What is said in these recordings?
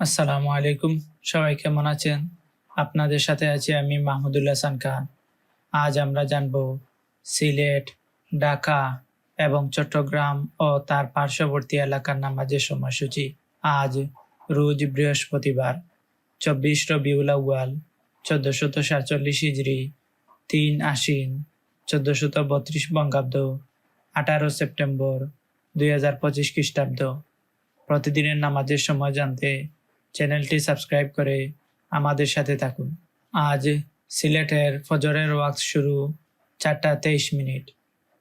আসসালামু আলাইকুম। সবাই কেমন আছেন? আপনাদের সাথে আছি আমি মাহমুদুল্লাহ হাসান খান। আজ আমরা জানব সিলেট, ঢাকা এবং চট্টগ্রাম ও তার পার্শ্ববর্তী এলাকার নামাজের সময়সূচি। আজ রোজ বৃহস্পতিবার, চব্বিশ রবিউল আউয়াল, চোদ্দশত সাতচল্লিশ হিজড়ি তিন আশ্বিন, চোদ্দশত বত্রিশ বঙ্গাব্দ, আঠারো সেপ্টেম্বর দুই হাজার পঁচিশ খ্রিস্টাব্দ। প্রতিদিনের নামাজের সময় জানতে চ্যানেলটি সাবস্ক্রাইব করে আমাদের সাথে থাকুন। আজ সিলেটের ফজরের ওয়াক্ত শুরু চারটা তেইশ মিনিট,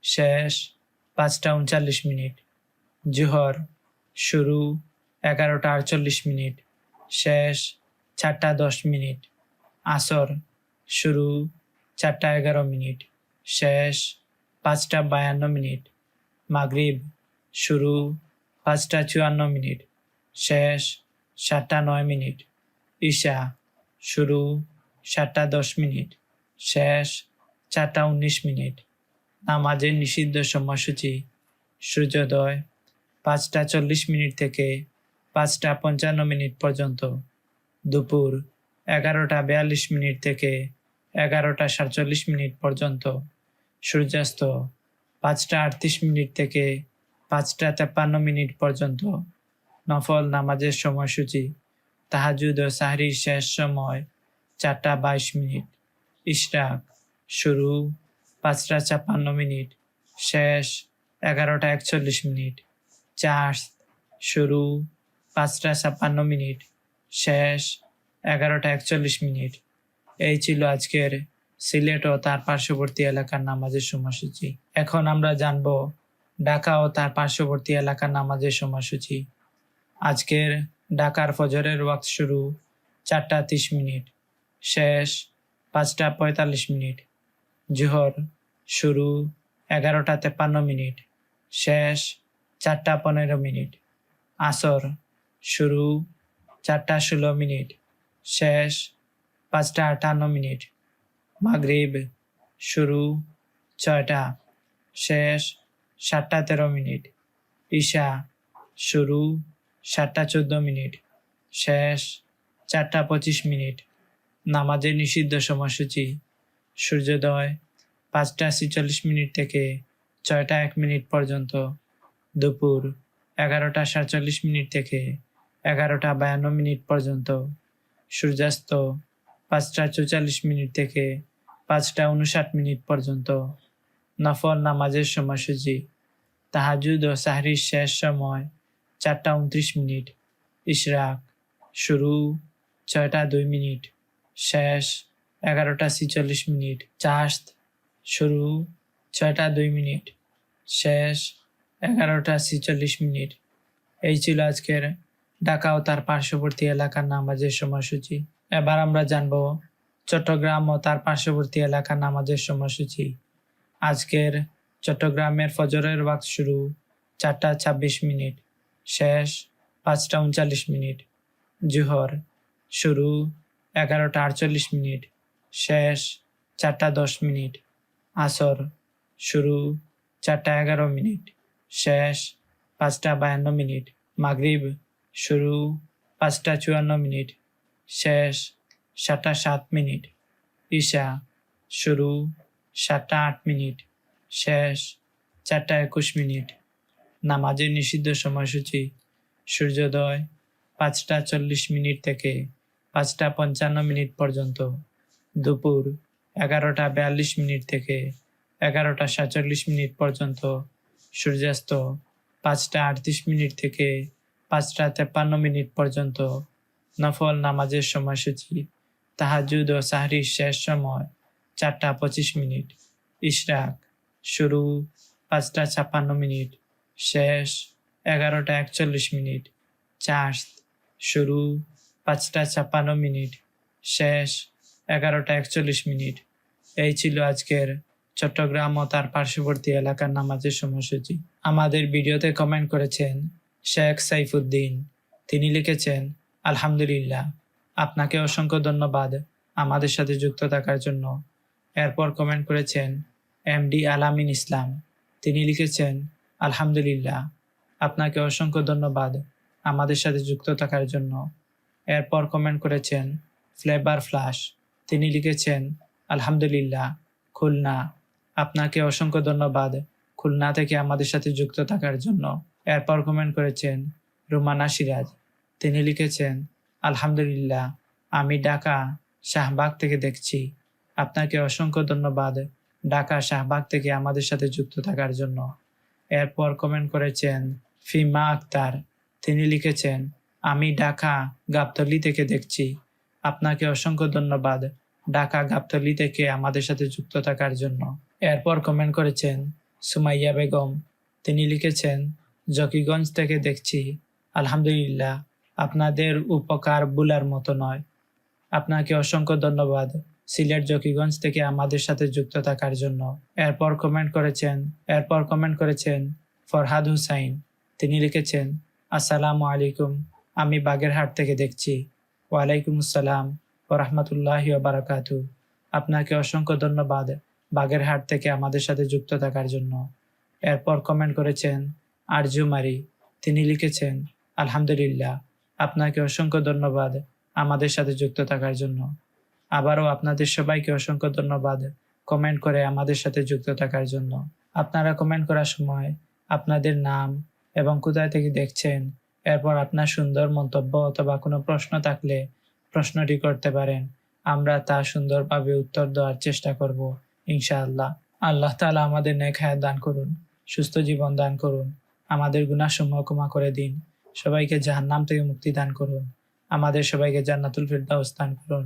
শেষ পাঁচটা উনচল্লিশ মিনিট, জোহর শুরু এগারোটা আটচল্লিশ মিনিট, শেষ চারটা দশ মিনিট, আসর শুরু চারটা এগারো মিনিট, শেষ পাঁচটা বায়ান্ন মিনিট, মাগরিব শুরু পাঁচটা চুয়ান্ন মিনিট, শেষ সাতটা নয় মিনিট। ঈশা, শুরু, সাতটা দশ মিনিট। শেষ, চারটা উনিশ মিনিট। নামাজের নিষিদ্ধ সময়সূচি। সূর্যোদয়, পাঁচটা চল্লিশ মিনিট থেকে পাঁচটা পঞ্চান্ন মিনিট পর্যন্ত। দুপুর, এগারোটা বিয়াল্লিশ মিনিট থেকে এগারোটা সাতচল্লিশ মিনিট পর্যন্ত। সূর্যাস্ত, পাঁচটা আটত্রিশ মিনিট থেকে পাঁচটা তেপ্পান্ন মিনিট পর্যন্ত। নফল নামাজের সময়সূচি। তাহাজুদ ও সাহরির শেষ সময় চারটা বাইশ মিনিট। ইশরাক, শুরু পাঁচটা ছাপ্পান্ন মিনিট, শেষ এগারোটা একচল্লিশ মিনিট, চার্জ, শুরু পাঁচটা ছাপ্পান্ন মিনিট, শেষ এগারোটা একচল্লিশ মিনিট। এই ছিল আজকের সিলেট ও তার পার্শ্ববর্তী এলাকার নামাজের সময়সূচি। এখন আমরা জানব ঢাকা ও তার পার্শ্ববর্তী এলাকার নামাজের সময়সূচি। আজকের ঢাকার ফজরের ওয়াক্ত শুরু চারটা তিরিশ মিনিট, শেষ পাঁচটা পঁয়তাল্লিশ মিনিট, জোহর শুরু এগারোটা তেপ্পান্ন মিনিট, শেষ চারটা পনেরো মিনিট, আসর শুরু চারটা ষোলো মিনিট, শেষ পাঁচটা আটান্ন মিনিট, মাগরিব শুরু ছয়টা, শেষ সাতটা তেরো মিনিট, ঈশা শুরু সাতটা চোদ্দ মিনিট। শেষ চারটা পঁচিশ মিনিট। নামাজের নিষিদ্ধ সময়সূচি। সূর্যোদয় পাঁচটা ছেচল্লিশ মিনিট থেকে ছয়টা এক মিনিট পর্যন্ত। দুপুর এগারোটা সাতচল্লিশ মিনিট থেকে এগারোটা বায়ান্ন মিনিট পর্যন্ত। সূর্যাস্ত পাঁচটা চৌচল্লিশ মিনিট থেকে পাঁচটা উনষাট মিনিট পর্যন্ত। নফল নামাজের সময়সূচি। তাহাজুদ ও সাহরির শেষ সময় চারটা উনত্রিশ মিনিট। ইশরাক, শুরু, ছয়টা দুই মিনিট। শেষ, এগারোটা ছিচল্লিশ মিনিট। চার্জ শুরু, ছয়টা দুই মিনিট। শেষ, এগারোটা ছিচল্লিশ মিনিট। এই ছিল আজকের ঢাকা ও তার পার্শ্ববর্তী এলাকার নামাজের সময়সূচি। এবার আমরা জানব চট্টগ্রাম ও তার পার্শ্ববর্তী এলাকার নামাজের সময়সূচি। আজকের চট্টগ্রামের ফজরের ওয়াক্ত শুরু চারটা ছাব্বিশ মিনিট। শেষ পাঁচটা উনচল্লিশ মিনিট। জোহর শুরু এগারোটা আটচল্লিশ মিনিট। শেষ চারটা দশ মিনিট। আসর শুরু চারটা এগারো মিনিট। শেষ পাঁচটা বায়ান্ন মিনিট। মাগরিব শুরু পাঁচটা চুয়ান্ন মিনিট। শেষ সাতটা সাত মিনিট। ঈশা শুরু সাতটা আট মিনিট। শেষ চারটা একুশ মিনিট। নামাজের নিষিদ্ধ সময়সূচি, সূর্যোদয় পাঁচটা চল্লিশ মিনিট থেকে পাঁচটা পঞ্চান্ন মিনিট পর্যন্ত, দুপুর এগারোটা বিয়াল্লিশ মিনিট থেকে এগারোটা সাতচল্লিশ মিনিট পর্যন্ত, সূর্যাস্ত পাঁচটা আটত্রিশ মিনিট থেকে পাঁচটা তেপ্পান্ন মিনিট পর্যন্ত নফল নামাজের সময়সূচি তাহাজুদ ও সাহরির শেষ সময় চারটা পঁচিশ মিনিট, ইশরাক শুরু পাঁচটা ছাপ্পান্ন মিনিট শেষ এগারোটা একচল্লিশ মিনিট। চার্জ শুরু পাঁচটা ছাপ্পান্ন মিনিট। শেষ এগারোটা একচল্লিশ মিনিট। এই ছিল আজকের চট্টগ্রাম ও তার পার্শ্ববর্তী এলাকার নামাজের সময়সূচি। আমাদের ভিডিওতে কমেন্ট করেছেন শেখ সাইফুদ্দিন। তিনি লিখেছেন, আলহামদুলিল্লাহ, আপনাকে অসংখ্য ধন্যবাদ আমাদের সাথে যুক্ত থাকার জন্য। এরপর কমেন্ট করেছেন এমডি আলামিন ইসলাম। তিনি লিখেছেন আলহামদুলিল্লাহ। আপনাকে অসংখ্য ধন্যবাদ আমাদের সাথে যুক্ত থাকার জন্য। এরপর কমেন্ট করেছেন ফ্লেভার ফ্লাশ তিনি লিখেছেন, আলহামদুলিল্লাহ, খুলনা, আপনাকে অসংখ্য ধন্যবাদ খুলনা থেকে আমাদের সাথে যুক্ত থাকার জন্য। এরপর কমেন্ট করেছেন, রুমানা সিরাজ তিনি লিখেছেন, আলহামদুলিল্লাহ, আমি ঢাকা শাহবাগ থেকে দেখছি। আপনাকে অসংখ্য ধন্যবাদ ঢাকা শাহবাগ থেকে আমাদের সাথে যুক্ত থাকার জন্য। এরপর কমেন্ট করেছেন ফিমা আক্তার, তিনি লিখেছেন, আমি ঢাকা গাবতলি থেকে দেখছি। আপনাকে অসংখ্য ধন্যবাদ। ঢাকা গাবতলি থেকে আমাদের সাথে যুক্ত থাকার জন্য। এরপর কমেন্ট করেছেন, সুমাইয়া বেগম, তিনি লিখেছেন, জকিগঞ্জ থেকে দেখছি। আলহামদুলিল্লাহ, আপনাদের উপকার বুলার মতো নয়। আপনাকে অসংখ্য ধন্যবাদ। সিলেট জকিগঞ্জ থেকে আমাদের সাথে যুক্ত থাকার জন্য। এরপর কমেন্ট করেছেন, এরপর কমেন্ট করেছেন ফরহাদ হুসাইন। তিনি লিখেছেন, আসসালামু আলাইকুম, আমি বাগেরহাট থেকে দেখছি। ওয়ালাইকুম আসসালাম ও রহমতুল্লাহ বারাকাতু আপনাকে অসংখ্য ধন্যবাদ বাগেরহাট থেকে আমাদের সাথে যুক্ত থাকার জন্য। এরপর কমেন্ট করেছেন, আরজু মারি। তিনি লিখেছেন, আলহামদুলিল্লাহ, আপনাকে অসংখ্য ধন্যবাদ আমাদের সাথে যুক্ত থাকার জন্য। আবারও আপনাদের সবাইকে অসংখ্য ধন্যবাদ কমেন্ট করে আমাদের সাথে যুক্ত থাকার জন্য। আপনারা কমেন্ট করার সময় আপনাদের নাম এবং কোথায় থেকে দেখছেন, এরপর আপনার সুন্দর মন্তব্য অথবা কোনো প্রশ্ন থাকলে প্রশ্নটি করতে পারেন। আমরা তা সুন্দরভাবে উত্তর দেওয়ার চেষ্টা করব, ইনশাআল্লাহ। আল্লাহ তাআলা আমাদের নেক হায়াত দান করুন, সুস্থ জীবন দান করুন, আমাদের গুনাহসমূহ ক্ষমা করে দিন, সবাইকে জাহান্নাম থেকে মুক্তি দান করুন, আমাদের সবাইকে জান্নাতুল ফিরদাউস দান করুন।